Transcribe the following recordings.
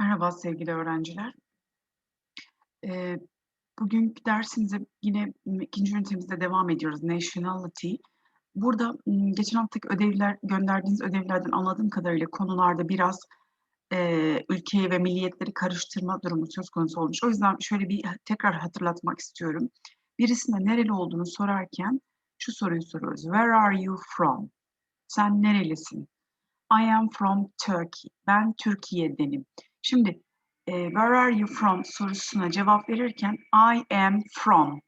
Merhaba sevgili öğrenciler. Eee, bugünkü dersimize yine 2. ünitemizde devam ediyoruz. Nationality. Burada, geçen haftaki ödevler gönderdiğiniz ödevlerden anladığım kadarıyla konularda biraz, eee, ülkeyi ve milliyetleri karıştırma durumu söz konusu olmuş. O yüzden şöyle bir tekrar hatırlatmak istiyorum. Birisine nereli olduğunu sorarken şu soruyu soruyoruz. "Where are you from?" Sen nerelisin? "I am from Turkey." Ben Türkiye'denim. Şimdi, eee, "Where are you from?" sorusuna cevap verirken "I am from"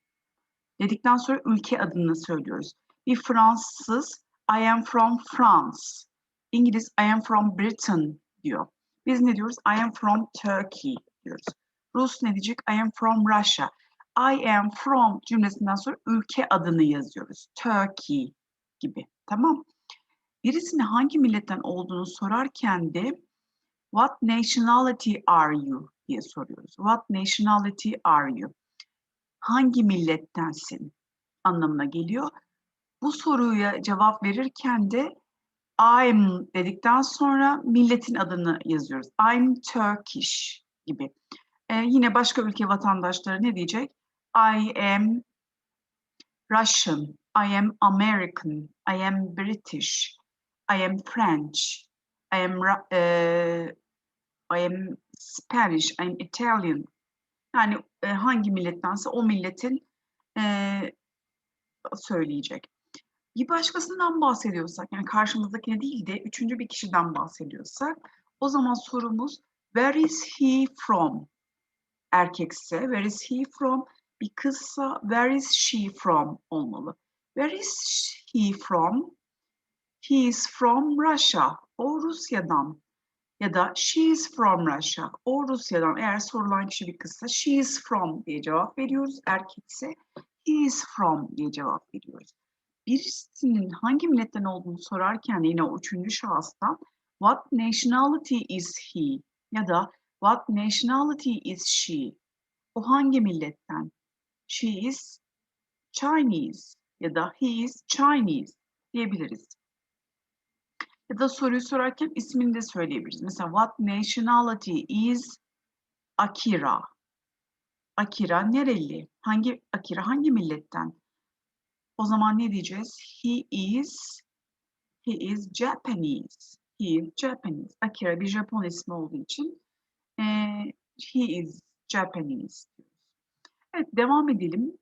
dedikten sonra ülke adını söylüyoruz. Bir Fransız "I am from France." İngiliz "I am from Britain." diyor. Biz ne diyoruz? "I am from Turkey." diyoruz. Rus ne diyecek? "I am from Russia." "I am from" cümlesinden sonra ülke adını yazıyoruz. Turkey gibi. Tamam. Birisine hangi milletten olduğunu sorarken de "What nationality are you?" diye soruyoruz. What nationality are you? Hangi millettensin anlamına geliyor. Bu soruya cevap verirken de "I'm" dedikten sonra milletin adını yazıyoruz. "I'm Turkish" gibi. Eee, yine başka ülke vatandaşları ne diyecek? "I am Russian." "I am American." "I am British." "I am French." "I am eee, I am Spanish." "I am Italian." Yani, eee, hangi millettense o milletin, eee, söyleyecek. Bir başkasından bahsediyorsak, yani karşımızdakine değil de 3'üncü bir kişiden bahsediyorsak o zaman sorumuz "Where is he from?" Erkekse "Where is he from?" Bir kızsa "Where is she from?" olmalı. "Where is he from?" "He is from Russia." O Rusya'dan ya da "She is from Russia." O Rusya'dan. Eğer sorulan kişi bir kızsa "She is from" diye cevap veriyoruz. Erkekse "He is from" diye cevap veriyoruz. Birisinin hangi milletten olduğunu sorarken yine o 3'üncü şahıstan "What nationality is he?" ya da "What nationality is she?" O hangi milletten? "She is Chinese." ya da "He is Chinese." diyebiliriz. Ya da soruyu sorarken ismini de söyleyebiliriz. Mesela "What nationality is Akira?" Akira nereli? Hangi Akira hangi milletten? O zaman ne diyeceğiz? "He is he is Japanese." He is Japanese. Akira bir Japon ismi olduğu için, eee, "He is Japanese." Evet, devam edelim.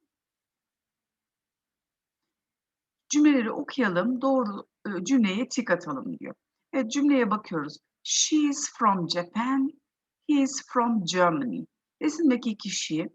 Cümleleri okuyalım, doğru, ııı, cümleye tik atalım diyor. Evet, cümleye bakıyoruz. "She is from Japan." "He is from Germany." Resimdeki kişi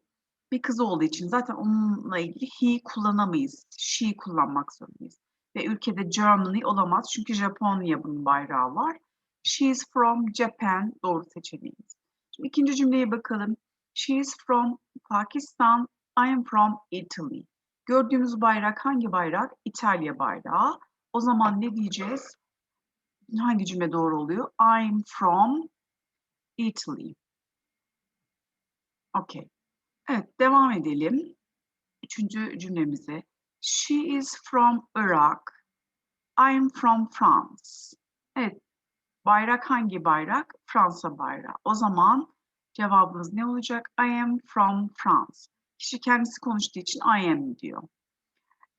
bir kız olduğu için zaten onunla ilgili he kullanamayız. She kullanmak zorundayız ve ülkede Germany olamaz çünkü Japonya'nın bayrağı var. "She is from Japan" doğru seçeneğimiz. Şimdi 2'nci cümleye bakalım. "She is from Pakistan." "I am from Italy." Gördüğümüz bayrak hangi bayrak? İtalya bayrağı. O zaman ne diyeceğiz? Hangi cümle doğru oluyor? "I'm from Italy." Okay. Evet, devam edelim 3'üncü cümlemize. "She is from Iraq." "I am from France." Evet, bayrak hangi bayrak? Fransa bayrağı. O zaman cevabımız ne olacak? "I am from France." Kişi kendisi konuştuğu için "I am" diyor.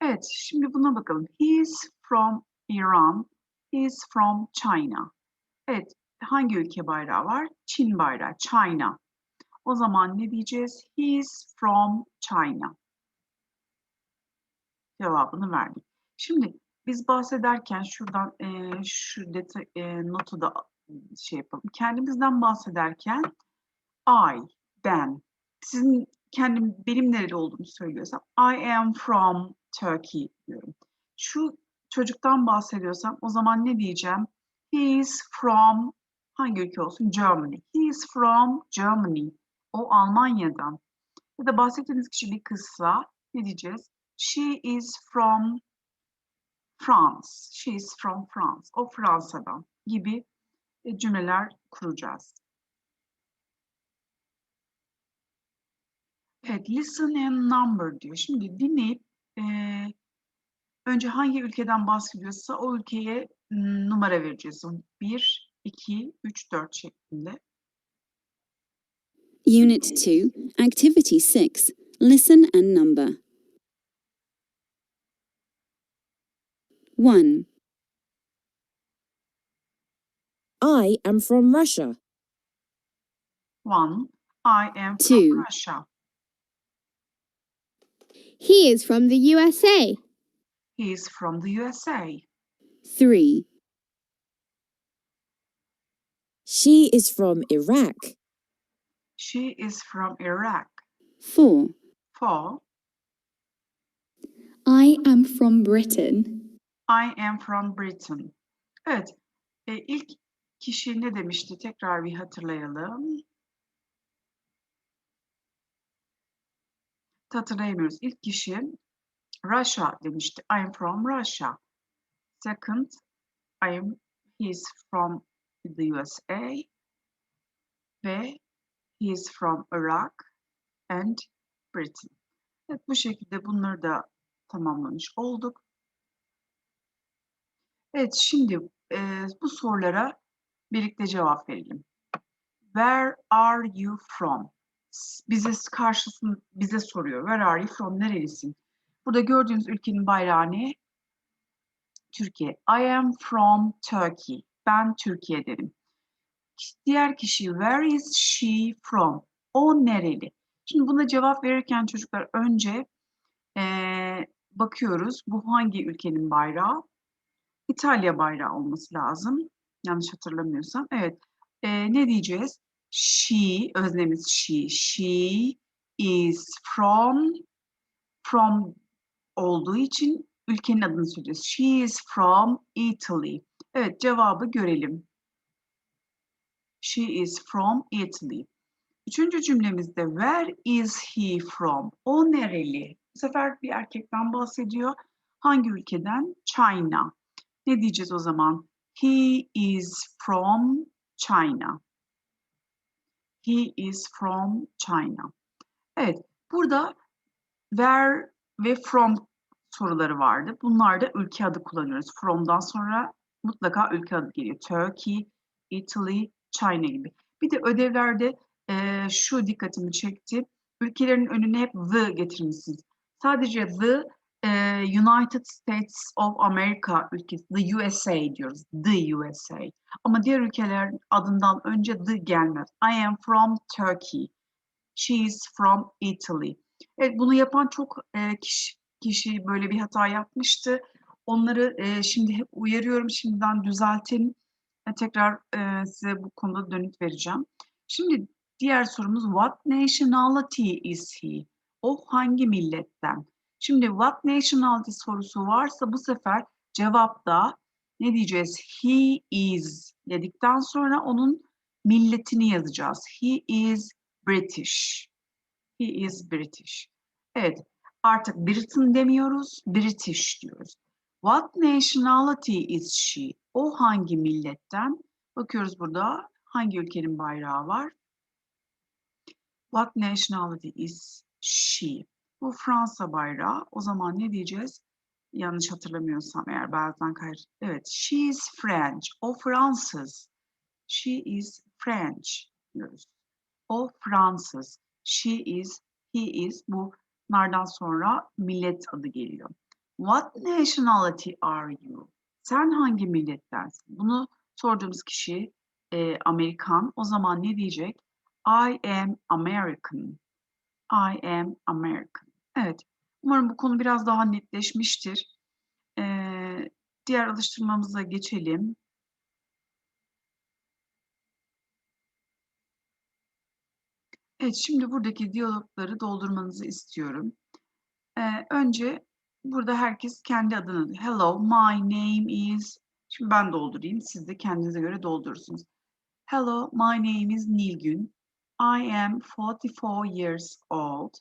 Evet, şimdi buna bakalım. "He is from Iran." "He is from China." Evet, hangi ülke bayrağı var? Çin bayrağı, China. O zaman ne diyeceğiz? "He is from China." Cevabını verdik. Şimdi biz bahsederken şuradan, eee, şu deta eee, notu da şey yapalım. Kendimizden bahsederken I, ben. Sizin kendim benim nereli olduğumu söylüyorsam "I am from Turkey." diyorum. Şu çocuktan bahsediyorsam o zaman ne diyeceğim? "He is from" hangi ülke olsun? Germany. "He is from Germany." O Almanya'dan. Ya da bahsettiğimiz kişi bir kızsa ne diyeceğiz? "She is from France." "She is from France." O Fransa'dan gibi, eee, cümleler kuracağız. Evet, "Listen and number" diyor. Şimdi dinleyip, eee, önce hangi ülkeden bahsediyorsa o ülkeye, numara vereceğiz. 1, 2, 3, 4 şeklinde. Unit 2, Activity 6. Listen and number. 1, I am from Russia. One, I am Two. from Russia. He is from the USA. He is from the USA. 3, She is from Iraq. She is from Iraq. 4, Four, I am from Britain. I am from Britain. Evet, e, ilk kişi ne demişti? Tekrar bir hatırlayalım. Hatırlayamıyoruz. İlk kişi Russia demişti. I am from Russia. Second, I am, he is from the USA. Ve he is from Iraq and Britain. Evet, bu şekilde bunları da tamamlamış olduk. Evet, şimdi eee, bu sorulara birlikte cevap verelim. Where are you from? Bize karşısında bize soruyor. Where are you from? Nerelisin? Burada gördüğünüz ülkenin bayrağı ne? Türkiye. I am from Turkey. Ben Türkiye'denim. Diğer kişi where is she from? O nereli? Şimdi buna cevap verirken çocuklar önce eee, bakıyoruz. Bu hangi ülkenin bayrağı? İtalya bayrağı olması lazım. Yanlış hatırlamıyorsam. Evet. Ee, ne diyeceğiz? She, öznemiz she. She is from, from olduğu için ülkenin adını söylüyoruz. She is from Italy. Evet, cevabı görelim. She is from Italy. Üçüncü cümlemizde where is he from? O nereli? Bu sefer bir erkekten bahsediyor. Hangi ülkeden? China. Ne diyeceğiz o zaman? He is from China. He is from China. Evet, burada where ve from soruları vardı. Bunlarda ülke adı kullanıyoruz. From'dan sonra mutlaka ülke adı geliyor. Turkey, Italy, China gibi. Bir de ödevlerde eee, şu dikkatimi çekti. Ülkelerin önüne hep the getirmişsiniz. Sadece the eee, United States of America ülkesi, the USA diyoruz. The USA. Ama diğer ülkelerin adından önce the gelmez. I am from Turkey. She is from Italy. Evet, bunu yapan çok eee, kişi, kişi böyle bir hata yapmıştı. Onları eee, şimdi hep uyarıyorum. Şimdiden düzeltin. E, tekrar eee, size bu konuda dönüt vereceğim. Şimdi diğer sorumuz what nationality is he? O hangi milletten? Şimdi what nationality sorusu varsa bu sefer cevapta ne diyeceğiz? He is dedikten sonra onun milletini yazacağız. He is British. He is British. Evet, artık Britain demiyoruz, British diyoruz. What nationality is she? O hangi milletten? Bakıyoruz burada hangi ülkenin bayrağı var? What nationality is she? Bu Fransa bayrağı. O zaman ne diyeceğiz? Yanlış hatırlamıyorsam eğer bazen kayır. Evet, she is French. O Fransız. She is French diyoruz. O Fransız. She is, he is. Bu bunlardan sonra millet adı geliyor. What nationality are you? Sen hangi millettensin? Bunu sorduğumuz kişi e, Amerikan. O zaman ne diyecek? I am American. I am American. Evet. Umarım bu konu biraz daha netleşmiştir. Ee, diğer alıştırmamıza geçelim. Evet, şimdi buradaki diyalogları doldurmanızı istiyorum. Ee, önce burada herkes kendi adını, hello, my name is, şimdi ben doldurayım, siz de kendinize göre doldurursunuz. Hello, my name is Nilgün. I am 44 years old.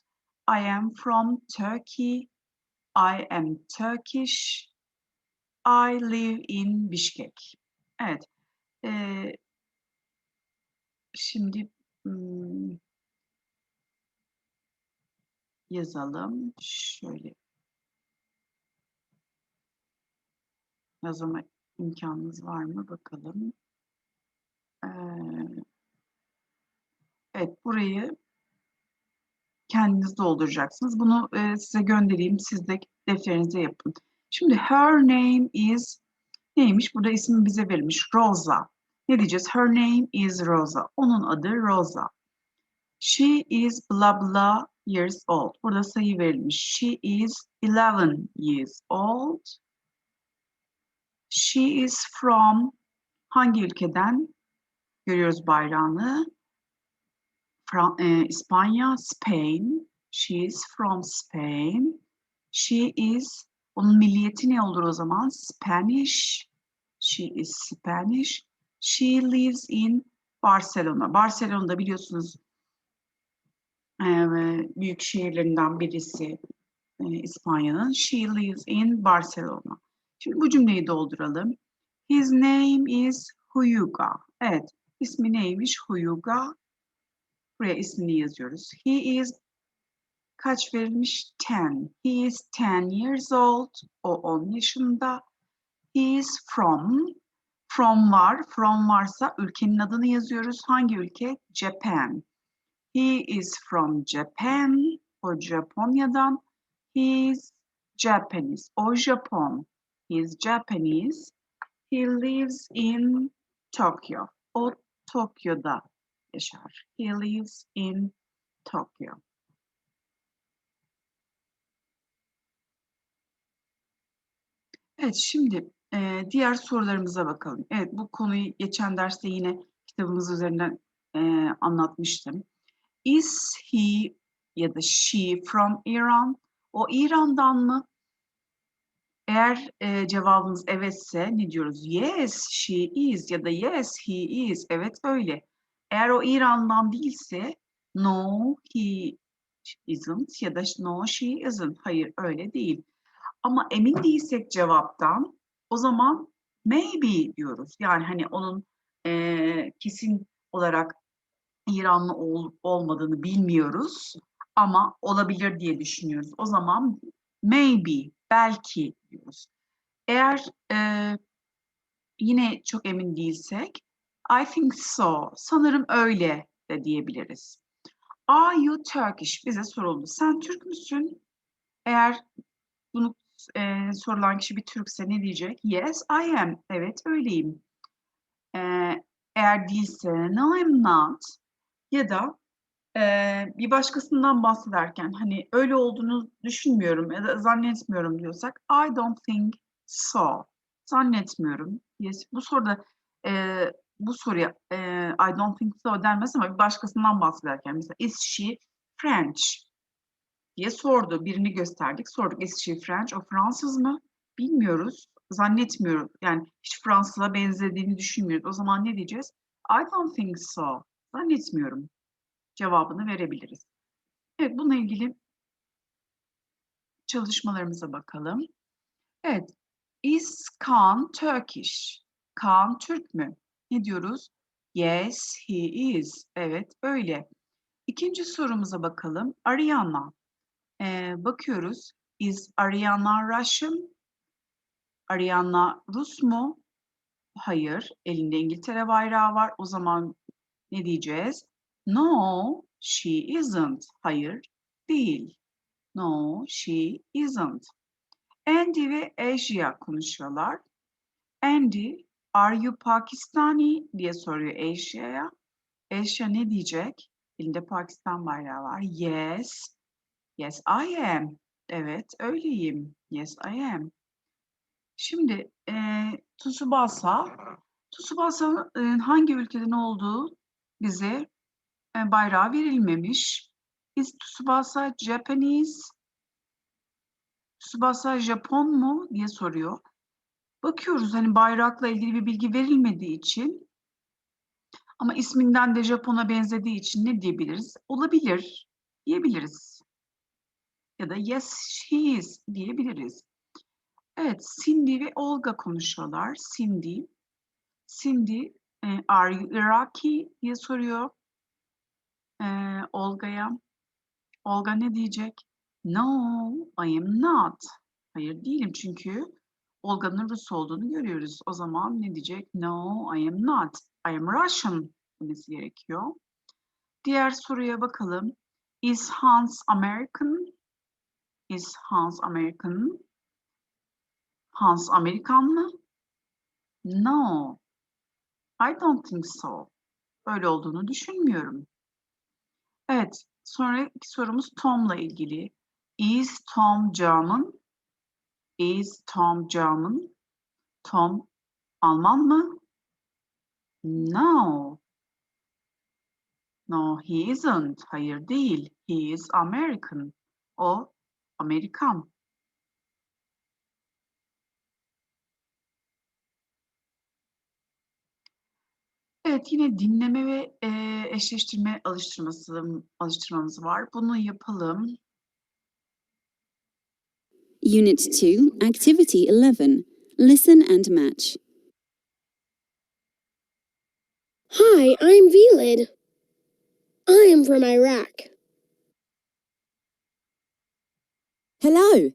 I am from Turkey. I am Turkish. I live in Bishkek. Evet. Ee, şimdi hmm, yazalım. Şöyle. Yazma imkanınız var mı? Bakalım. Ee, Evet, burayı kendiniz dolduracaksınız. Bunu e, size göndereyim. Siz de defterinize yapın. Şimdi her name is neymiş? Burada ismi bize verilmiş. Rosa. Ne diyeceğiz? Her name is Rosa. Onun adı Rosa. She is blah blah years old. Burada sayı verilmiş. She is 11 years old. She is from hangi ülkeden? Görüyoruz bayrağını. Fra- e, İspanya, Spain. She is from Spain. She is, onun milliyeti ne olur o zaman? Spanish. She is Spanish. She lives in Barcelona. Barcelona'da biliyorsunuz e, büyük şehirlerinden birisi e, İspanya'nın. She lives in Barcelona. Şimdi bu cümleyi dolduralım. His name is Huyuga. Evet, ismi neymiş? Huyuga. Buraya ismini yazıyoruz. He is kaç verilmiş? 10. He is 10 years old. O 10 yaşında. He is from. From var. From varsa ülkenin adını yazıyoruz. Hangi ülke? Japan. He is from Japan. O Japonya'dan. He is Japanese. O Japon. He is Japanese. He lives in Tokyo. O Tokyo'da yaşar. He lives in Tokyo. Evet, şimdi e, diğer sorularımıza bakalım. Evet, bu konuyu geçen derste yine kitabımız üzerinden e, anlatmıştım. Is he ya da she from Iran? O İran'dan mı? Eğer e, cevabımız evetse ne diyoruz? Yes, she is ya da yes, he is. Evet öyle. Eğer o İran'dan değilse no, he isn't ya da no, she isn't. Hayır öyle değil. Ama emin değilsek cevaptan o zaman maybe diyoruz. Yani hani onun e, kesin olarak İranlı ol, olmadığını bilmiyoruz ama olabilir diye düşünüyoruz. O zaman maybe, belki diyoruz. Eğer e, yine çok emin değilsek I think so, sanırım öyle de diyebiliriz. Are you Turkish? Bize soruldu. Sen Türk müsün? Eğer bunu e, sorulan kişi bir Türkse ne diyecek? Yes, I am. Evet, öyleyim. E, eğer değilse no, I'm not. Ya da e, bir başkasından bahsederken hani öyle olduğunu düşünmüyorum ya da zannetmiyorum diyorsak I don't think so. Zannetmiyorum. Yes. Bu soruda e, bu soruya e, I don't think so denmez ama bir başkasından bahsederken mesela is she French diye sordu. Birini gösterdik. Sorduk is she French? O Fransız mı? Bilmiyoruz. Zannetmiyorum. Yani hiç Fransız'a benzediğini düşünmüyoruz. O zaman ne diyeceğiz? I don't think so. Zannetmiyorum. Cevabını verebiliriz. Evet, bununla ilgili çalışmalarımıza bakalım. Evet, is Kaan Turkish? Kaan Türk mü? Ne diyoruz? Yes, he is. Evet, öyle. İkinci sorumuza bakalım. Ariana. Ee, bakıyoruz. Is Ariana Russian? Ariana Rus mu? Hayır. Elinde İngiltere bayrağı var. O zaman ne diyeceğiz? No, she isn't. Hayır, değil. No, she isn't. Andy ve Asia konuşuyorlar. Andy, are you Pakistani diye soruyor Asia'ya. Asia ne diyecek? Elinde Pakistan bayrağı var. Yes, yes I am. Evet, öyleyim. Yes I am. Şimdi e, Tsubasa, Tsubasa'nın hangi ülkeden olduğu bize e, bayrağı verilmemiş. Is Tsubasa Japanese? Tsubasa Japon mu diye soruyor. Bakıyoruz hani bayrakla ilgili bir bilgi verilmediği için ama isminden de Japon'a benzediği için ne diyebiliriz? Olabilir diyebiliriz. Ya da yes she is diyebiliriz. Evet Cindy ve Olga konuşuyorlar. Cindy. Cindy e, are you Iraqi diye soruyor e, Olga'ya. Olga ne diyecek? No, I am not. Hayır değilim çünkü Olga'nın Rus olduğunu görüyoruz. O zaman ne diyecek? No, I am not. I am Russian demesi gerekiyor. Diğer soruya bakalım. Is Hans American? Is Hans American? Hans Amerikan mı? No. I don't think so. Öyle olduğunu düşünmüyorum. Evet, sonraki sorumuz Tom'la ilgili. Is Tom German? Is Tom German? Tom Alman mı? No. No, he isn't. Hayır değil. He is American. O Amerikan. Evet, yine dinleme ve eee, eşleştirme alıştırması, alıştırmamız var. Bunu yapalım. Unit 2, Activity 11. Listen and match. Hi, I'm Velid. I am from Iraq. Hello.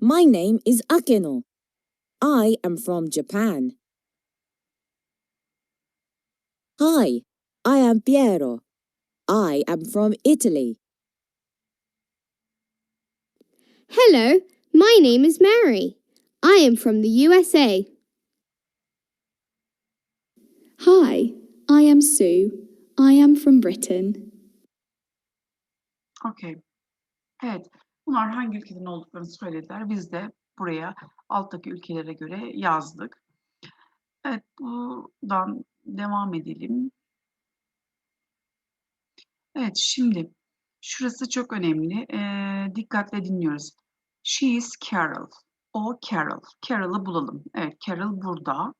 My name is Akeno. I am from Japan. Hi, I am Piero. I am from Italy. Hello, my name is Mary. I am from the USA. Hi, I am Sue. I am from Britain. Okey. Evet, bunlar hangi ülkeden olduklarını söylediler. Biz de buraya alttaki ülkelere göre yazdık. Evet, buradan devam edelim. Evet, şimdi şurası çok önemli. Ee, dikkatle dinliyoruz. She is Carol. O Carol. Carol'ı bulalım. Evet, Carol burada.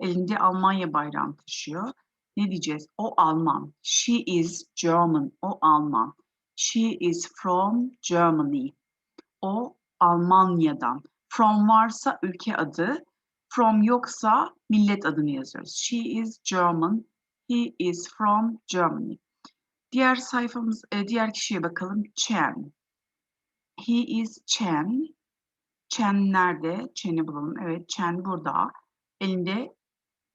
Elinde Almanya bayrağını taşıyor. Ne diyeceğiz? O Alman. She is German. O Alman. She is from Germany. O Almanya'dan. From varsa ülke adı. From yoksa millet adını yazıyoruz. She is German. He is from Germany. Diğer sayfamız, e, diğer kişiye bakalım. Chen. He is Chen. Chen nerede? Chen'i bulalım. Evet, Chen burada. Elinde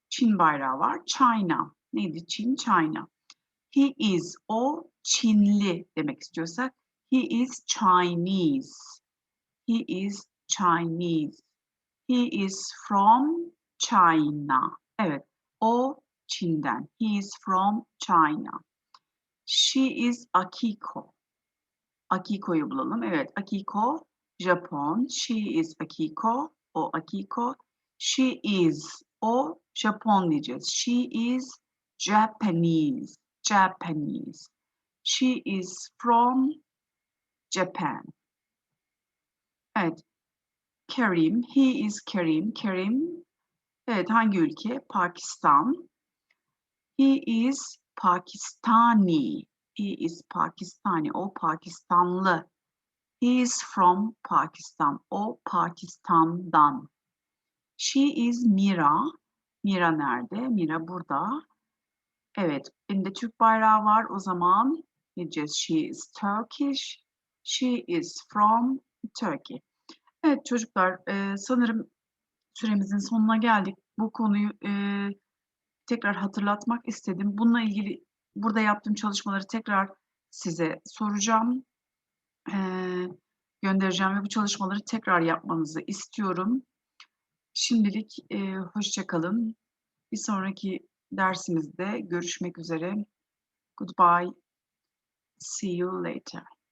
Çin bayrağı var. China. Neydi? Çin, China. He is o Çinli demek istiyorsak he is Chinese. He is Chinese. He is from China. Evet, o Çin'den. He is from China. She is Akiko. Akiko'yu bulalım. Evet, Akiko Japon. She is Akiko. O Akiko. She is o Japon diyeceğiz. She is Japanese. Japanese. She is from Japan. Evet. Kerim. He is Kerim. Kerim. Evet hangi ülke? Pakistan. He is Pakistani. He is Pakistani. O Pakistanlı. He is from Pakistan. O Pakistan'dan. She is Mira. Mira nerede? Mira burada. Evet, elinde Türk bayrağı var. O zaman diyeceğiz? She is Turkish. She is from Turkey. Evet çocuklar, e, sanırım süremizin sonuna geldik. Bu konuyu e, tekrar hatırlatmak istedim. Bununla ilgili burada yaptığım çalışmaları tekrar size soracağım. E, göndereceğim ve bu çalışmaları tekrar yapmanızı istiyorum. Şimdilik e, hoşça kalın. Bir sonraki dersimizde görüşmek üzere. Goodbye. See you later.